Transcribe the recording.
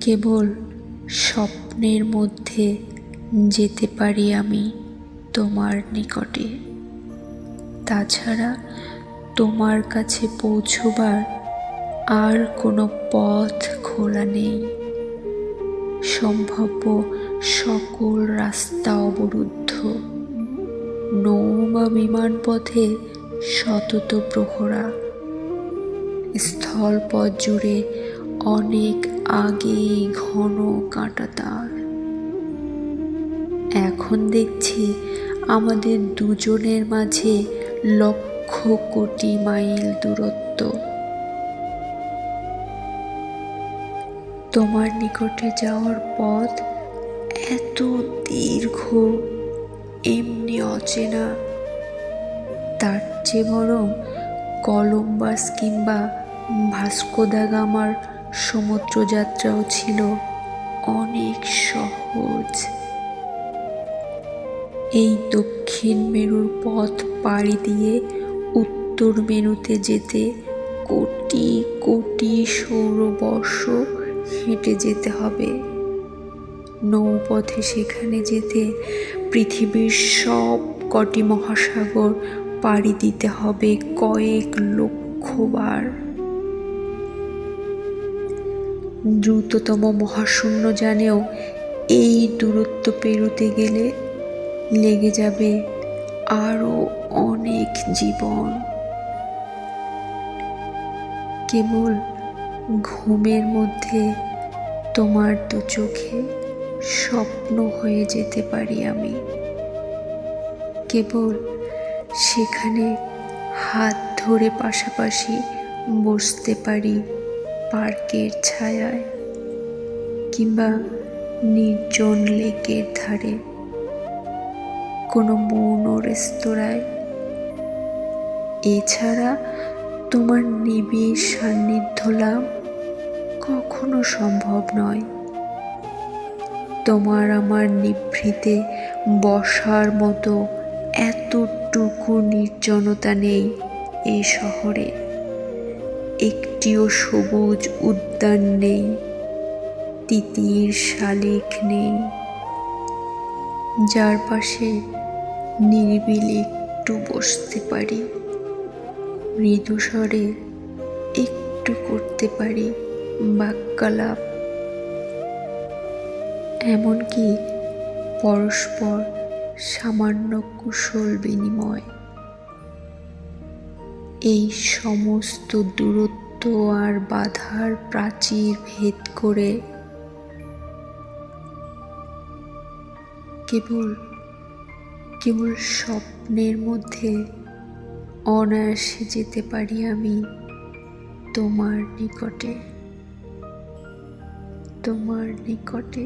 কেবল স্বপ্নের মধ্যে যেতে পারি আমি তোমার নিকটে। তাছাড়া তোমার কাছে পৌঁছবার আর কোনো পথ খোলা নেই। সম্ভাব্য সকল রাস্তা অবরুদ্ধ। নৌ বা বিমান পথে সতত প্রহরা। স্থলপথ জুড়ে অনেক আগে ঘন কাঁটাতার। এখন দেখছি আমাদের দুজনের মাঝে লক্ষ কোটি মাইল দূরত্ব। তোমার নিকটে যাওয়ার পথ এত দীর্ঘ, এমনি অচেনা। তার চেয়ে বরং কলম্বাস কিংবা ভাস্কো দা গামার সমুদ্রযাত্রাও ছিল অনেক সহজ। এই দক্ষিণ মেরুর পথ পাড়ি দিয়ে উত্তর মেরুতে যেতে কোটি কোটি সৌরবর্ষ হেঁটে যেতে হবে। নৌপথে সেখানে যেতে পৃথিবীর সব কটি মহাসাগর পাড়ি দিতে হবে কয়েক লক্ষবার দ্রুততম মহাশূন্য জানেও এই দূরত্ব পেরোতে গেলে লেগে যাবে আরও অনেক জীবন। কেবল ঘুমের মধ্যে তোমার দু চোখে স্বপ্ন হয়ে যেতে পারি আমি। কেবল সেখানে হাত ধরে পাশাপাশি বসতে পারি। পার্কের ছায়ায় কিংবা নির্জন লেকের ধারে, কোনো মৌন রেস্তোরাঁয়। এছাড়া তোমার নিবিড় সান্নিধ্য লাভ কখনো সম্ভব নয়। তোমার আমার নিভৃতে বসার মতো এতটুকু নির্জনতা নেই এই শহরে। একটিও সবুজ উদ্যান নেই, তিতির শালিক নেই। যার পাশে নিরিবিলি একটু বসতে পারি, মৃদু স্বরে একটু করতে পারি বাক্যালাপ। এমনকি পরস্পর সামান্য কুশল বিনিময়। এই সমস্ত দূরত্ব আর বাধার প্রাচীর ভেদ করে কেবল কেবল স্বপ্নের মধ্যে অনায়াসে যেতে পারি আমি তোমার নিকটে তোমার নিকটে।